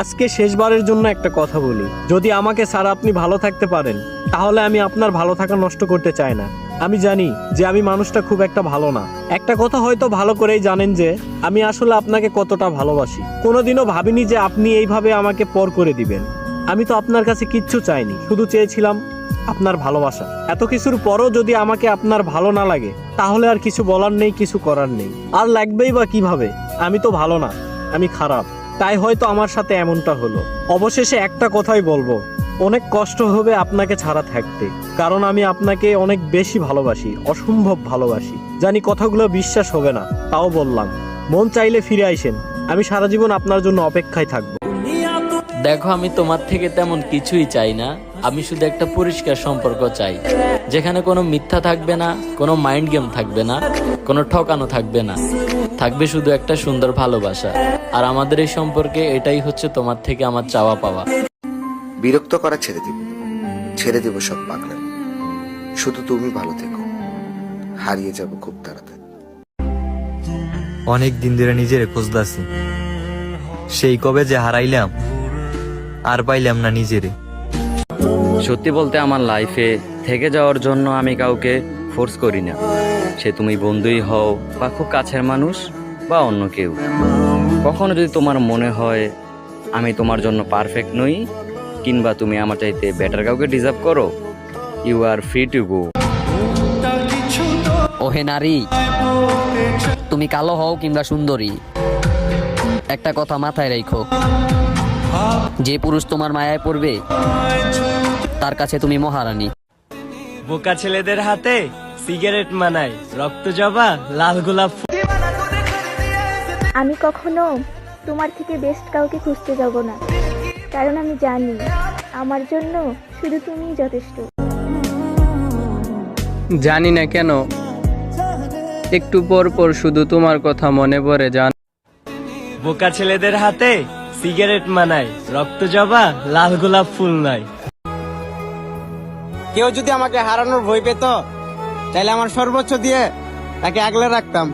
আজকে শেষবারের জন্য একটা কথা বলি। যদি আমাকে ছাড়া আপনি ভালো থাকতে পারেন, তাহলে আমি আপনার ভালো থাকা নষ্ট করতে চাই না। আমি জানি যে আমি মানুষটা খুব একটা ভালো না। একটা কথা হয়তো ভালো করেই জানেন যে, আমি আসলে আপনাকে কতটা ভালোবাসি। কোনোদিনও ভাবিনি যে আপনি এইভাবে আমাকে পর করে দিবেন। আমি তো আপনার কাছে কিচ্ছু চাইনি, শুধু চেয়েছিলাম আপনার ভালোবাসা। এত কিছুর পরও যদি আমাকে আপনার ভালো না লাগে, তাহলে আর কিছু বলার নেই, কিছু করার নেই। আর লাগবেই বা কীভাবে? আমি তো ভালো না, আমি খারাপ। তাই হয়তো আমার সাথে এমনটা হলো। অবশেষে একটা কথাই বলব, অনেক কষ্ট হবে আপনাকে ছাড়া থাকতে, কারণ আমি আপনাকে অনেক বেশি ভালোবাসি, অসম্ভব ভালোবাসি। জানি কথাগুলো বিশ্বাস হবে না, তাও বললাম। মন চাইলে ফিরে আইসেন আমি সারা জীবন আপনার জন্য অপেক্ষায় থাকব। দেখো, আমি তোমার থেকে তেমন কিছুই চাই না। আমি শুধু একটা পরিষ্কার সম্পর্ক চাই যেখানে কোনো মিথ্যা থাকবে না কোনো মাইন্ড গেম থাকবে না কোনো ঠকানো থাকবে না। থাকবে শুধু একটা সুন্দর ভালোবাসা। আর আমাদের এই সম্পর্কে এটাই হচ্ছে তোমার থেকে আমার চাওয়া পাওয়া। বিরক্ত করা ছেড়ে দিব। ছেড়ে দেব সব পাগলা শুধু তুমি ভালো থেকো। হারিয়ে যাব খুব তাড়াতাড়ি। অনেক দিন ধরে নিজেরে খুঁজতাছি। সেই কবে যে হারাইলাম আর পাইলাম না নিজেরে। সত্যি বলতে আমার লাইফে থেকে যাওয়ার জন্য আমি কাউকে ফোর্স করি না। সে তুমি বন্ধুই হও বা খুব কাছের মানুষ বা অন্য কেউ। কখনো যদি তোমার মনে হয় আমি তোমার জন্য পারফেক্ট নই, কিংবা তুমি আমার চাইতে বেটার কাউকে ডিজার্ভ করো you are free to go ওহে নারী, তুমি কালো হও কিংবা সুন্দরী, একটা কথা মাথায় রেখো। যে পুরুষ তোমার মায়ায় পড়বে তার কাছে তুমি মহারানী। বোকা ছেলেদের হাতে সিগারেট মানায় রক্ত জবা লাল গোলাপ আমি কখনো তোমার থেকে বেস্ট কাউকে খুঁজতে যাব না কারণ আমি জানি আমার জন্য শুধু তুমিই যথেষ্ট। জানি না কেন একটু পর পর শুধু তোমার কথা মনে পড়ে জান বোকা ছেলেদের হাতে সিগারেট মানায় রক্ত জবা লাল গোলাপ ফুল নয় কেউ যদি আমাকে হারানোর ভয় পেত তাহলে আমার সর্বোচ্চ দিয়ে তাকে আগলে রাখতাম।